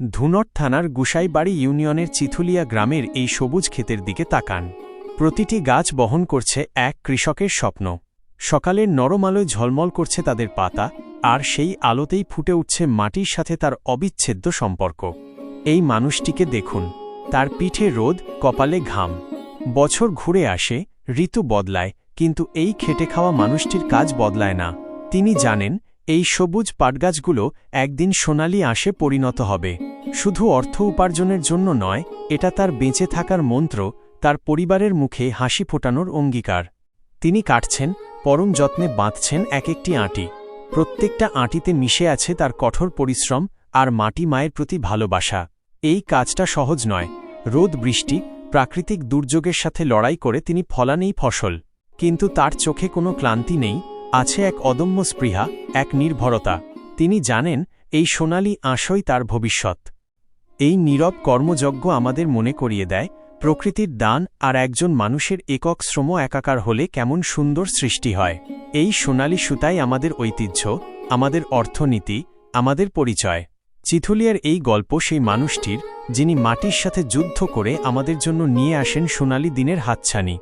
ধুনট থানার গুসাইবাড়ি ইউনিয়নের চিথুলিয়া গ্রামের এই সবুজ ক্ষেতের দিকে তাকান। প্রতিটি গাছ বহন করছে এক কৃষকের স্বপ্ন। সকালের নরম আলোয় ঝলমল করছে তাদের পাতা, আর সেই আলোতেই ফুটে উঠছে মাটির সাথে তার অবিচ্ছেদ্য সম্পর্ক। এই মানুষটিকে দেখুন। তার পিঠে রোদ, কপালে ঘাম। বছর ঘুরে আসে, ঋতু বদলায়, কিন্তু এই খেটে খাওয়া মানুষটির কাজ বদলায় না। তিনি জানেন এই সবুজ পাটগাছগুলো একদিন সোনালি আসে পরিণত হবে। শুধু অর্থ উপার্জনের জন্য নয়, এটা তার বেঁচে থাকার মন্ত্র, তার পরিবারের মুখে হাসি ফোটানোর অঙ্গীকার। তিনি কাটছেন, পরম যত্নে বাঁধছেন এক একটি আঁটি। প্রত্যেকটা আঁটিতে মিশে আছে তার কঠোর পরিশ্রম আর মাটি মায়ের প্রতি ভালোবাসা। এই কাজটা সহজ নয়, রোদ, বৃষ্টি, প্রাকৃতিক দুর্যোগের সাথে লড়াই করে তিনি ফলানেই ফসল। কিন্তু তার চোখে কোনো ক্লান্তি নেই আছে এক অদম্য স্পৃহা, এক নির্ভরতা। তিনি জানেন, এই সোনালি আঁশই তার ভবিষ্যৎ। এই নীরব কর্মযজ্ঞ আমাদের মনে করিয়ে দেয়, প্রকৃতির দান আর একজন মানুষের একক শ্রম একাকার হলে কেমন সুন্দর সৃষ্টি হয়। এই সোনালি সুতাই আমাদের ঐতিহ্য, আমাদের অর্থনীতি, আমাদের পরিচয়। চিথুলিয়ার এই গল্প সেই মানুষটির, যিনি মাটির সাথে যুদ্ধ করে আমাদের জন্য নিয়ে আসেন সোনালি দিনের হাতছানি।